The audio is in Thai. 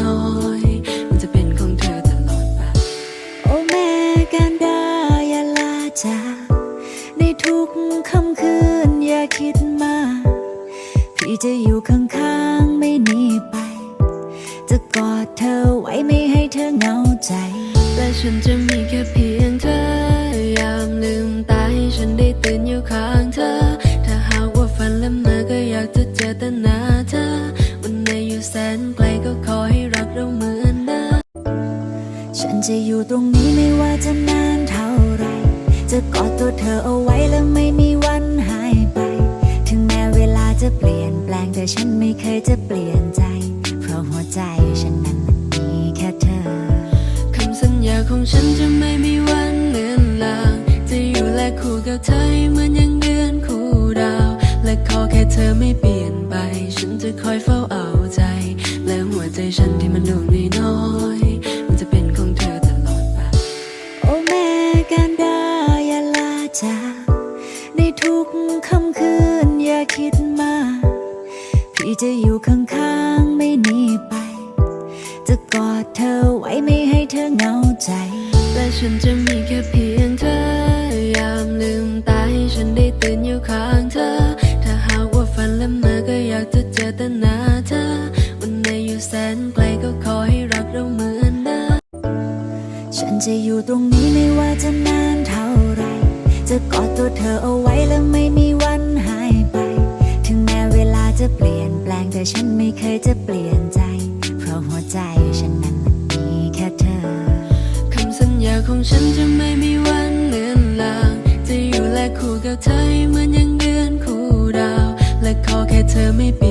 ้ การดาอย่าลาจากในทุกค่ำคืนอย่าคิดมาก พี่จะอยู่ข้างๆไม่หนีไป จะกอดเธอไว้ไม่ให้เธอเหงาใจ และฉันจะมีแค่เพียงเธอ ยามลืมตาให้ฉันได้ตื่นอยู่ข้างเธอ ถ้าหากว่าฝันและเมื่อก็อยากจะเจอแต่นาน จะอยู่ตรงนี้ไม่ว่าจะนานเท่าไร จะกอดตัวเธอเอาไว้แล้วไม่มีวันหายไป ถึงแม้เวลาจะเปลี่ยนแปลงแต่ฉันไม่เคยจะเปลี่ยนใจ เพราะหัวใจฉันนั้นมีแค่เธอ คำสัญญาของฉันจะไม่มีวันเลือนลาง จะอยู่และคู่กับเธอเหมือนยัง ทุกค่ำคืนอย่าคิดมาก พี่จะอยู่ข้างๆไม่หนีไป จะกอดเธอไว้ไม่ให้เธอเหงาใจ และฉันจะมีแค่เพียงเธอ ยามลืมตาให้ฉันได้ตื่นอยู่ข้างเธอ ถ้าหากว่าฝันและเมื่อก็อยากจะเจอแต่หน้าเธอ วันไหนอยู่แสนไกลก็ขอให้รักเราเหมือนเดิมฉันจะอยู่ตรงนี้ไม่ว่าจะนานเท่าไร จะกอด ตัวเธอเอาไว้แล้วไม่มีวันหายไป ถึงแม้เวลาจะเปลี่ยนแปลงแต่ฉันไม่เคยจะเปลี่ยนใจ เพราะหัวใจฉันนั้นมันมีแค่เธอ คำสัญญาของฉันจะไม่มีวันเลือนลาง จะอยู่และคู่กับเธอเหมือนอยังเดือนคู่ดาว และขอแค่เธอไม่เปลี่ยน